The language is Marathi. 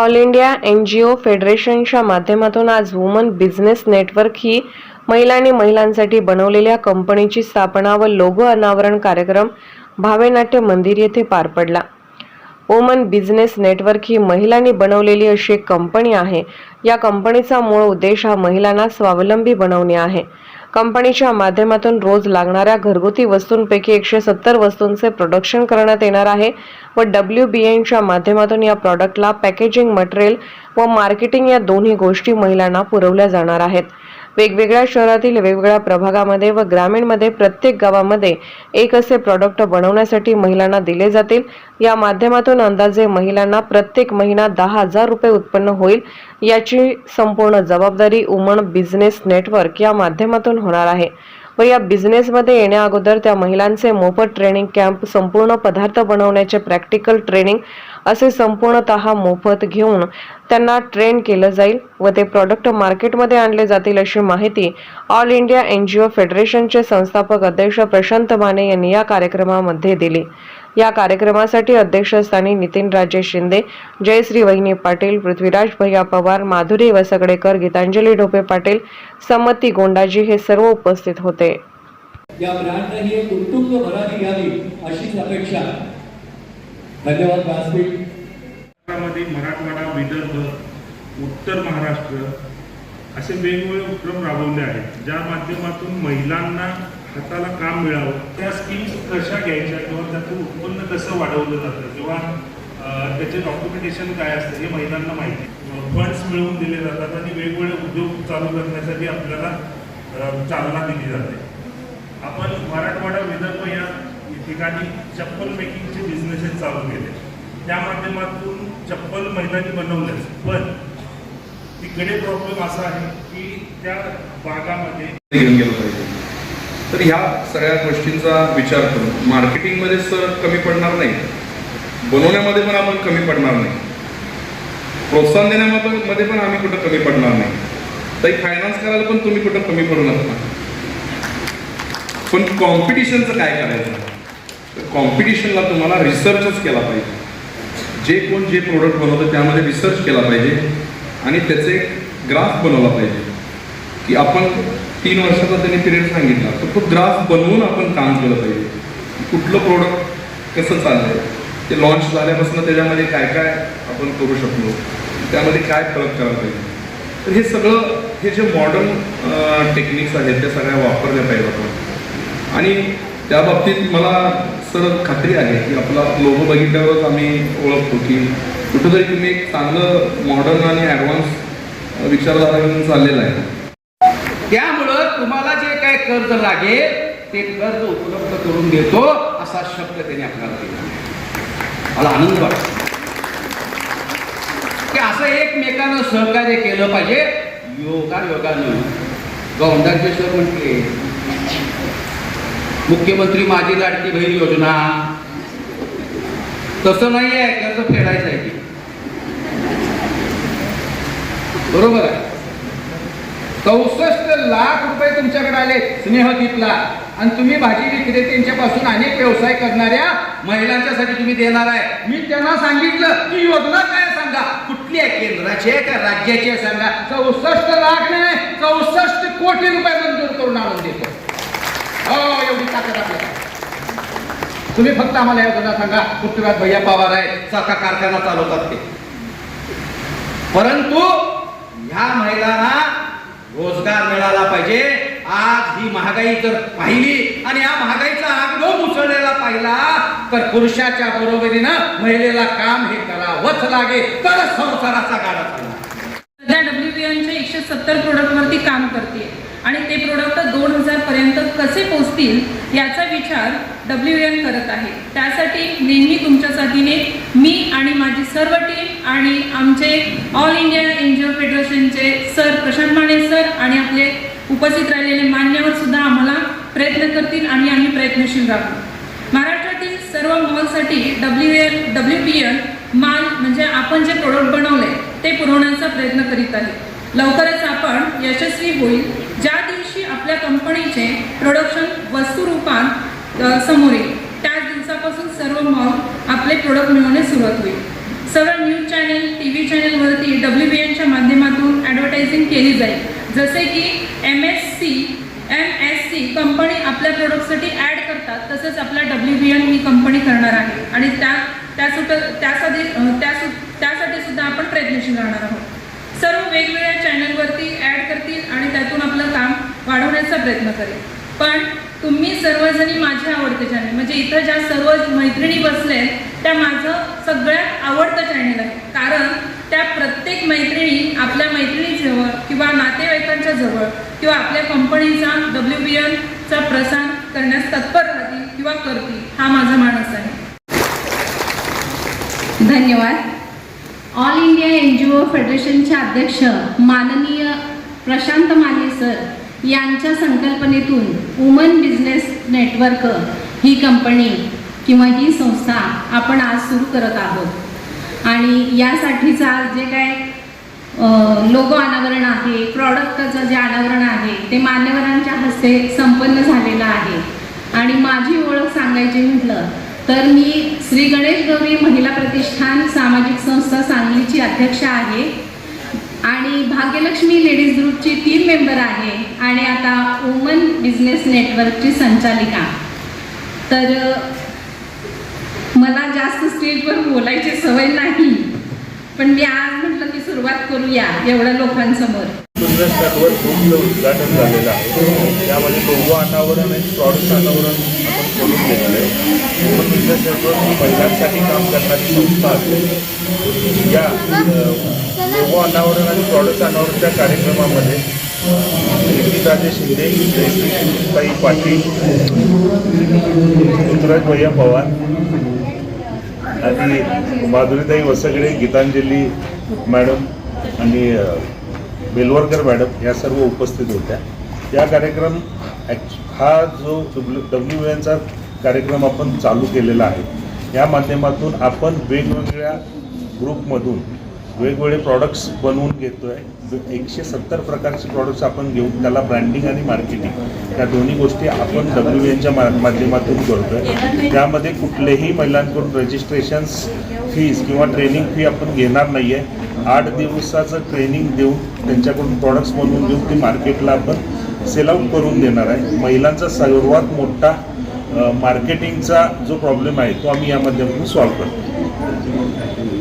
All India N G O फेडरेशनच्या माध्यमातून आज वुमन बिझनेस नेटवर्क ही महिला आणि महिलांसाठी बनवलेल्या कंपनीची स्थापना व लोगो अनावरण कार्यक्रम भावेनाट्य मंदिर येथे पार पडला. वुमन बिझनेस नेटवर्क ही महिलांनी बनवलेली अशी एक कंपनी आहे. या कंपनीचा मूळ उद्देश हा महिलांना स्वावलंबी बनवणे आहे. कंपनीच्या माध्यमातून रोज लागणाऱ्या घरगुती वस्तूंपैकी एकशे सत्तर वस्तूंचे प्रोडक्शन करण्यात येणार आहे व डब्ल्यू बी एनच्या माध्यमातून या प्रॉडक्टला पॅकेजिंग मटेरियल व मार्केटिंग या दोन्ही गोष्टी महिलांना पुरवल्या जाणार आहेत. वेगवेगळ्या शहरातील वेगवेगळ्या प्रभागामध्ये व ग्रामीणमध्ये प्रत्येक गावामध्ये एक असे प्रॉडक्ट बनवण्यासाठी महिलांना दिले जातील. या माध्यमातून अंदाजे महिलांना प्रत्येक महिना दहा हजार रुपये उत्पन्न होईल. याची संपूर्ण जबाबदारी उमण बिझनेस नेटवर्क या माध्यमातून होणार आहे. व या बिझनेसमध्ये येण्या अगोदर त्या महिलांचे मोफत ट्रेनिंग कॅम्प संपूर्ण पदार्थ बनवण्याचे प्रॅक्टिकल ट्रेनिंग असे संपूर्णतः मोफत घेऊन त्यांना ट्रेन केलं जाईल व ते प्रॉडक्ट मार्केटमध्ये आणले जातील अशी माहिती all India N G O फेडरेशनचे संस्थापक अध्यक्ष प्रशांत माने यांनी या कार्यक्रमामध्ये दिली. या कार्यक्रमासाठी अध्यक्षस्थानी नितीन राजे शिंदे जयश्री वहिनी पाटील पृथ्वीराज भैया पवार माधुरी वसगडेकर गीतांजली ढोपे पाटील संमती गोंडाजी हे सर्व उपस्थित होते. या ब्रँडनं ही एक उत्तुंग भरारी घ्यावी अशीच अपेक्षा धन्यवाद व्यासपीठ महाराष्ट्रामध्ये मराठवाडा विदर्भ उत्तर महाराष्ट्र असे वेगवेगळे उपक्रम राबवले आहेत. ज्या माध्यमातून महिलांना हाताला काम मिळावं. त्या स्कीम्स कशा घ्यायच्या किंवा त्यातून उत्पन्न कसं वाढवलं जातं? किंवा त्याचे डॉक्युमेंटेशन काय असतं हे महिलांना माहिती फंड्स मिळवून दिले जातात आणि वेगवेगळे उद्योग चालू करण्यासाठी आपल्याला चालना दिली जाते. आपण मराठवाडा विदर्भ या ठिकाणी चप्पल मेकिंगचे बिझनेसेस चालू केले. त्या माध्यमातून चप्पल महिलांनी बनवलंच पण तिकडे प्रॉब्लेम असा आहे की त्या भागामध्ये घेऊन गेलं पाहिजे तर ह्या सगळ्या गोष्टींचा विचार करून मार्केटिंगमध्ये सर कमी पडणार नाही. बनवण्यामध्ये पण आपण कमी पडणार नाही. प्रोत्साहन देण्यामध्ये मध्ये पण आम्ही कुठं कमी पडणार नाही. तरी फायनान्स करायला पण तुम्ही कुठं कमी पडू नका. पण कॉम्पिटिशनचं काय करायचं? तर कॉम्पिटिशनला तुम्हाला रिसर्चच केला पाहिजे. जे कोण जे प्रोडक्ट बनवतं त्यामध्ये रिसर्च केला पाहिजे आणि त्याचे ग्राफ बनवला पाहिजे. की आपण तीन वर्षाचा त्यांनी पिरियड सांगितला तर तो ग्राफ बनवून आपण काम केलं पाहिजे. कुठलं प्रोडक्ट कसं चाललंय? ते लॉन्च झाल्यापासून त्याच्यामध्ये काय काय आपण करू शकलो? त्यामध्ये काय फरक करायला पाहिजे? तर हे सगळं हे जे मॉडर्न टेक्निक्स आहेत त्या सगळ्या वापरल्या पाहिजे आपण. आणि त्या बाबतीत मला सर खात्री आहे की आपला लोगो बघितल्यावरच आम्ही ओळखतो की कुठंतरी तुम्ही एक चांगलं मॉडर्न आणि ॲडव्हान्स विचारधारा घेऊन आहे. त्यामुळं तुम्हाला जे काय कर्ज लागेल ते कर्ज उपलब्ध करून देतो असा शब्द त्याने आपल्याला दिला. मला आनंद वाटतो. की असं एकमेकानं सहकार्य केलं पाहिजे. योगा योगानं गौंडाचे सर म्हटले मुख्यमंत्री माझी लाडकी बहीण योजना. तसं नाही आहे कर्ज फेडायचं आहे की बरोबर आहे? चौसष्ट लाख रुपये तुमच्याकडे आले स्नेहदीपला आणि तुम्ही भाजी विक्रेत्यांच्यापासून अनेक व्यवसाय करणाऱ्या महिलांच्यासाठी तुम्ही देणार आहे. मी त्यांना सांगितलं की योजना काय सांगा? कुठली आहे? केंद्राची आहे का राज्याची आहे सांगा? चौसष्ट लाख नाही चौसष्ट कोटी रुपये मंजूर करून आणून देतो. हो एवढी ताकद आपल्याला. तुम्ही फक्त आम्हाला योजना सांगा पृथ्वीराज भैया पवार आहे चाका कारखाना चालवतात ते परंतु ह्या महिलांना रोजगार मिळाला पाहिजे. आज ही महागाई जर पाहिली आणि या महागाईचा आगडो उचललेला पाहिला तर पुरुषाच्या बरोबरीनं महिलेला काम हे करावंच लागेल. तर संसाराचा गाडा चालला सध्या डब्ल्यू बी एनच्या एकशे सत्तर प्रोडक्टवरती काम करते आणि ते प्रोडक्ट दोन हजारपर्यंत कसे पोचतील याचा विचार डब्ल्यू एन करत आहे. त्यासाठी नेहमी तुमच्यासाठीने मी आणि माझी सर्व टीम आणि आमचे all India N G O फेडरेशनचे sir Prashant Mane sir आणि आपले उपस्थित राहिलेले मान्यवर सुद्धा आम्हाला प्रयत्न करतील आणि आम्ही प्रयत्नशील राहू. महाराष्ट्रातील सर्व मॉलसाठी W N W P N माल म्हणजे आपण जे प्रोडक्ट बनवले ते पुरवण्याचा प्रयत्न करीत आहे. लवकरच आपण यशस्वी होईल आपल्या कंपनीचे प्रोडक्शन वस्तुरूपात समोर येईल. त्याच दिवसापासून सर्व मॉल आपले प्रोडक्ट मिळवणे सुरुवात होईल. सर्व न्यूज चॅनेल टी व्ही चॅनेलवरती डब्ल्यू बी एनच्या माध्यमातून ॲडव्हर्टायझिंग केली जाईल. जसे की M S C M S C company आपल्या प्रोडक्टसाठी ॲड करतात तसंच आपल्या डब्ल्यू बी एन ही कंपनी करणार आहे. आणि त्या त्यासुद्धा त्यासाठी त्यासु त्यासाठी सुद्धा आपण प्रयत्नशील राहणार आहोत. सर्व वेगवेगळ्या चॅनलवरती ॲड करतील आणि त्यातून आपलं वाढवण्याचा प्रयत्न करेल पण तुम्ही सर्वजणी माझे आवडते चॅनल म्हणजे इथं ज्या सर्व मैत्रिणी बसले त्या माझं सगळ्यात आवडतं चॅनल आहे. कारण त्या प्रत्येक मैत्रिणी आपल्या मैत्रिणीजवळ किंवा नातेवाईकांच्या जवळ किंवा आपल्या कंपनीचा डब्ल्यू बी एनचा प्रसार करण्यास तत्पर राहतील किंवा करतील हा माझा मानस आहे. धन्यवाद. All India N G O फेडरेशनचे अध्यक्ष माननीय प्रशांत माने सर यांच्या संकल्पनेतून वुमन बिझनेस नेटवर्क ही कंपनी किंवा ही संस्था आपण आज सुरू करत आहोत. आणि यासाठीचा जे काय लोगो अनावरण आहे प्रॉडक्टचं जे अनावरण आहे ते मान्यवरांच्या हस्ते संपन्न झालेलं आहे. आणि माझी ओळख सांगायची म्हटलं तर मी श्री गणेश गौरी महिला प्रतिष्ठान सामाजिक संस्था सांगलीची अध्यक्ष आहे. आणि भाग्यलक्ष्मी लेडीज ग्रुपची टीम मेंबर आहे आणि आता वुमन बिझनेस नेटवर्कची संचालिका. तर मला जास्त स्टेजवर बोलायची सवय नाही पण मी आज म्हटलं की सुरुवात करूया एवढ्या लोकांसमोर. बिझनेस नेटवर्क उद्घाटन झालेलं आहे. त्यामध्ये अनावरण आणि प्रॉडक्ट अनावरण बोलून घेतलं. ही महिलांसाठी काम करणारी संस्था या लोगो अनावरण आणि प्रॉडक्ट अनावरणच्या कार्यक्रमामध्ये निकिताजे शिंदे जयश्री पाटील ऋतुराज भैया पवार आणि माधुरीताई वसगडे गीतांजली मॅडम आणि बेलवरकर मॅडम या सर्व उपस्थित होत्या. या कार्यक्रम हा जो डब्ल्यू डब्ल्यू एनचा कार्यक्रम आपण चालू केलेला आहे या माध्यमातून आपण वेगवेगळ्या ग्रुपमधून वेगवेगळे प्रॉडक्ट्स बनवून घेतो आहे एकशे सत्तर प्रकारचे प्रॉडक्ट्स आपण घेऊन त्याला ब्रँडिंग आणि मार्केटिंग या दोन्ही गोष्टी आपण डब्ल्यू एनच्या मा माध्यमातून करतो आहे त्यामध्ये कुठलेही महिलांकडून रजिस्ट्रेशन्स फीज किंवा ट्रेनिंग फी आपण घेणार नाही आहे आठ दिवसाचं ट्रेनिंग देऊन त्यांच्याकडून प्रॉडक्ट्स बनवून देऊन ती मार्केटला आपण सेल आउट करून देणार आहे. महिलांचा सर्वात मोठा मार्केटिंगचा जो प्रॉब्लेम आहे तो आम्ही या माध्यमातून सॉल्व्ह करतो.